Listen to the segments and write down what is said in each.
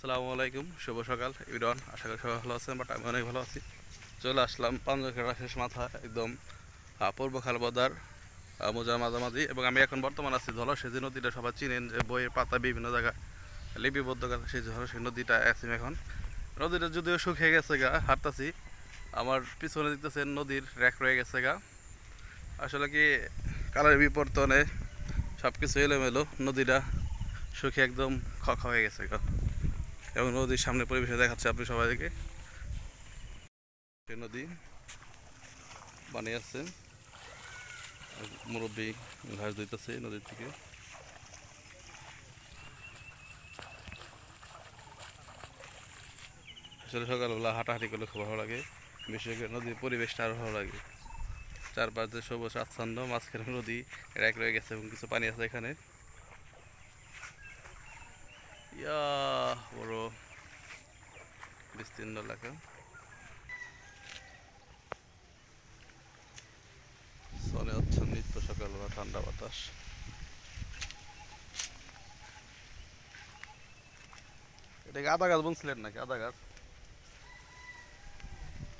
আসসালামু আলাইকুম, শুভ সকাল। ইরন আশা করি সবাই ভালো আছেন, বাট আমি অনেক ভালো আছি। চলে আসলাম পাঞ্জকেরা শেষ মাথা, একদম পূর্ব খালবদার মোজার মাঝামাঝি, এবং আমি এখন বর্তমান আছি ধলসেজি নদীটা সবাই চিনেন, যে বইয়ের পাতা বিভিন্ন জায়গায় লিপিবদ্ধ করা, সেই ধলসেজি নদীটা আছি এখন নদীটা যদিও শুকিয়ে গেছে গা, হাঁটতাছি, আমার পিছনে দিতেছেন নদীর র্যাক রয়ে গেছে গা। আসলে কি, কালার বিবর্তনে সব কিছু এলোমেলো, নদীটা শুকিয়ে একদম খখা হয়ে গেছে গা। এবং নদীর সামনে পরিবেশে দেখাচ্ছে আপনি সবাইকে। নদী আসছে আর মুরব্বী ঘাস দিতেছে নদীর থেকে। আসলে সকালবেলা হাঁটাহাঁটি করলে খুব ভালো লাগে। বিশেষ করে নদীর পরিবেশটা আরও ভালো লাগে। চারপাশে সবুজ আচ্ছন্ন, মাঝখানে নদী এক রয়ে গেছে এবং কিছু পানি আছে এখানে। বড় বিস্তীর্ণ এলাকা। চলে হচ্ছে নিত্য সকালবেলা ঠান্ডা বাতাস। এটা কি আদা গাছ বুনছিলেন নাকি? আদা গাছ।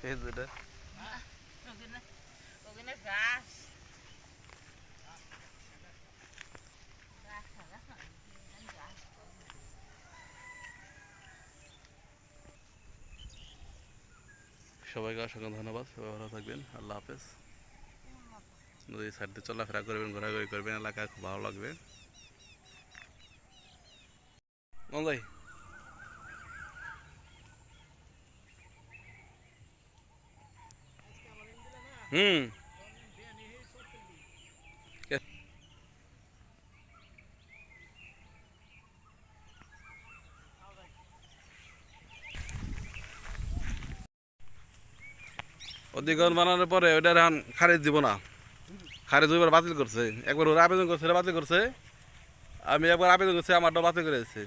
এই সবাইকে অসংখ্য ধন্যবাদ। সবাই ভালো থাকবেন। আল্লাহ হাফেজ। নদীর সাইডে চলাফেরা করবেন, ঘোরাঘুরি করবেন এলাকা খুব ভালো লাগবে। মঙ্গাই হুম। অধিকরণ বানানোর পরে ওইটা এখন খারিজ দিব না। খারিজ দুইবার বাতিল করছে। একবার ওরা আবেদন করছে বাতিল করছে। আমি একবার আবেদন করছি আমারটা বাতিল করে দিচ্ছে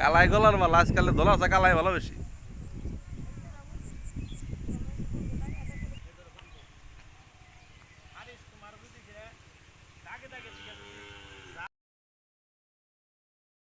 কালাই গলার মাল আজকাল দোলা আছে, কালাই ভালো বেশি।